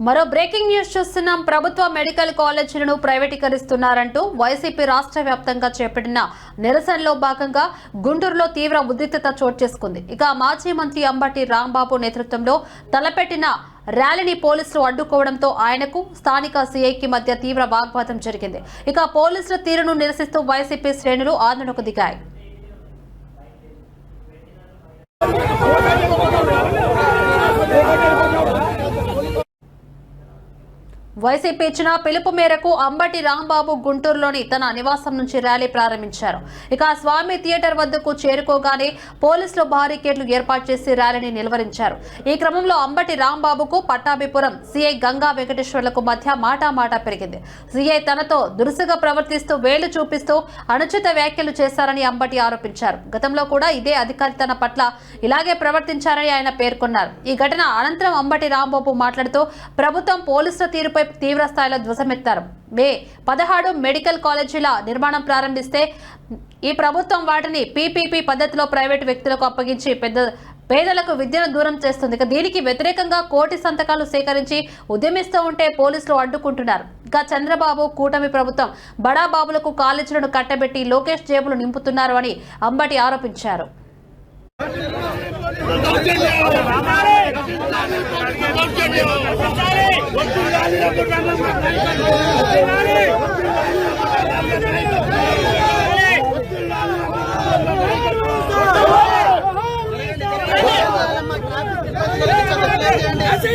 మరో breaking news చూస్తున్నాం. ప్రభుత్వ మెడికల్ కాలేజీలను ప్రైవేటీకరిస్తున్నారంటూ వైసీపీ రాష్ట్ర వ్యాప్తంగా చేపట్టిన నిరసనలో భాగంగా గుంటూరులో తీవ్ర ఉద్రిక్తత చోటు చేసుకుంది. ఇక మాజీ మంత్రి అంబటి రాంబాబు నేతృత్వంలో తలపెట్టిన ర్యాలీని పోలీసులు అడ్డుకోవడంతో ఆయనకు స్థానిక సీఐకి మధ్య తీవ్ర వాగ్వాదం జరిగింది. ఇక పోలీసుల తీరును నిరసిస్తూ వైసీపీ శ్రేణులు ఆందోళనకు దిగాయి. వైసీపీ ఇచ్చిన పిలుపు మేరకు అంబటి రాంబాబు గుంటూరులోని తన నివాసం నుంచి ర్యాలీ ప్రారంభించారు. ఇక స్వామి థియేటర్ వద్దకు చేరుకోగానే పోలీసులు బారికేడ్లు ఏర్పాటు చేసి ర్యాలీని నిలువరించారు. ఈ క్రమంలో అంబటి రాంబాబుకు పట్టాభిపురం సీఐ గంగా వెంకటేశ్వర్లకు మధ్య మాటామాట పెరిగింది. సీఐ తనతో దురుసుగా ప్రవర్తిస్తూ వేళ్ళు చూపిస్తూ అనుచిత వ్యాఖ్యలు చేశారని అంబటి ఆరోపించారు. గతంలో కూడా ఇదే అధికారి తన పట్ల ఇలాగే ప్రవర్తించారని ఆయన పేర్కొన్నారు. ఈ ఘటన అనంతరం అంబటి రాంబాబు మాట్లాడుతూ ప్రభుత్వం పోలీసుల తీరుపై వైపు తీవ్రస్థాయిలో ధ్వజమెత్తారు. మే పదహారు మెడికల్ కాలేజీల నిర్మాణం ప్రారంభిస్తే ఈ ప్రభుత్వం వాటిని పీపీపీ పద్ధతిలో ప్రైవేటు వ్యక్తులకు అప్పగించి పెద్ద పేదలకు విద్యను దూరం చేస్తుంది. ఇక దీనికి వ్యతిరేకంగా కోటి సంతకాలు సేకరించి ఉద్యమిస్తూ ఉంటే పోలీసులు అడ్డుకుంటున్నారు. ఇక చంద్రబాబు కూటమి ప్రభుత్వం బడాబాబులకు కాలేజీలను కట్టబెట్టి లోకేష్ జేబులు నింపుతున్నారు అని అంబటి ఆరోపించారు. Así